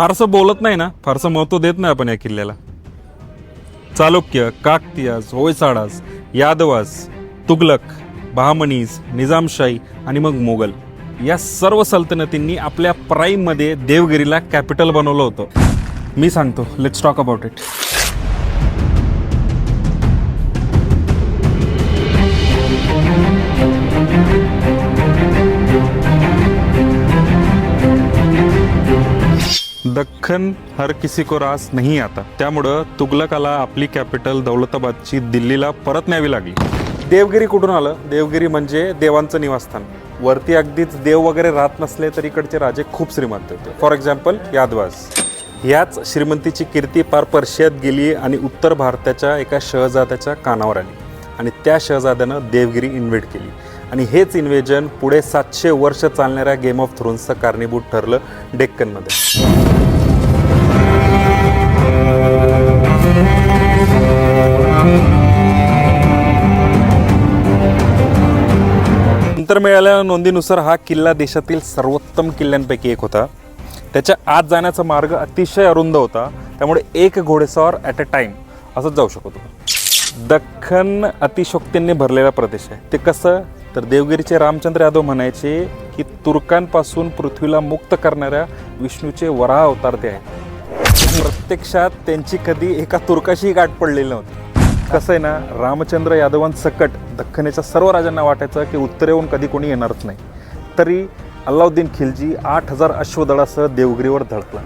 फारसं बोलत नाही ना फारसं महत्त्व देत नाही आपण या किल्ल्याला. चालुक्य काकतियास होयसाळास यादवास तुगलक बहामनीज निजामशाही आणि मग मोगल. या सर्व सल्तनतींनी आपल्या प्राईममध्ये देवगिरीला कॅपिटल बनवलं होतं. मी सांगतो let's talk about it Deccan हर किसी को रास नाही आता. त्यामुळं तुगलकाला आपली कॅपिटल दौलताबादची दिल्लीला परत न्यावी लागली. देवगिरी कुठून आलं? देवगिरी म्हणजे देवांचं निवासस्थान. वरती अगदीच देव वगैरे राहत नसले तरी इकडचे राजे खूप श्रीमंत होते. फॉर एक्झाम्पल यादवास. ह्याच श्रीमंतीची कीर्ती पार पर्शियात गेली आणि उत्तर भारताच्या एका शहजाद्याच्या कानावर आली. आणि त्या शहजाद्यानं देवगिरी इन्व्हेट केली. आणि हेच इन्व्हेजन पुढे सातशे वर्ष चालणाऱ्या गेम ऑफ थ्रोन्सचं कारणीभूत ठरलं डेक्कनमध्ये. नंतर मिळालेल्या नोंदीनुसार हा किल्ला देशातील सर्वोत्तम किल्ल्यांपैकी एक होता. त्याच्या आत जाण्याचा मार्ग अतिशय अरुंद होता. त्यामुळे एक घोडेस्वार ॲट अ टाईम असंच जाऊ शकत होतो. दख्खन अतिशोक्तींनी भरलेला प्रदेश आहे. ते कसं? तर देवगिरीचे रामचंद्र यादव म्हणायचे की तुर्कांपासून पृथ्वीला मुक्त करणाऱ्या विष्णूचे वराह अवतार ते आहे प्रत्यक्षात त्यांची कधी एका तुर्काशी गाठ पडलेली नव्हती. कसं आहे ना रामचंद्र यादवांसकट दख्खनेच्या सर्व राजांना वाटायचं की उत्तरेहून कधी कोणी येणारच नाही. तरी अल्लाउद्दीन खिलजी आठ हजार अश्वदळासह देवगिरीवर धडकला.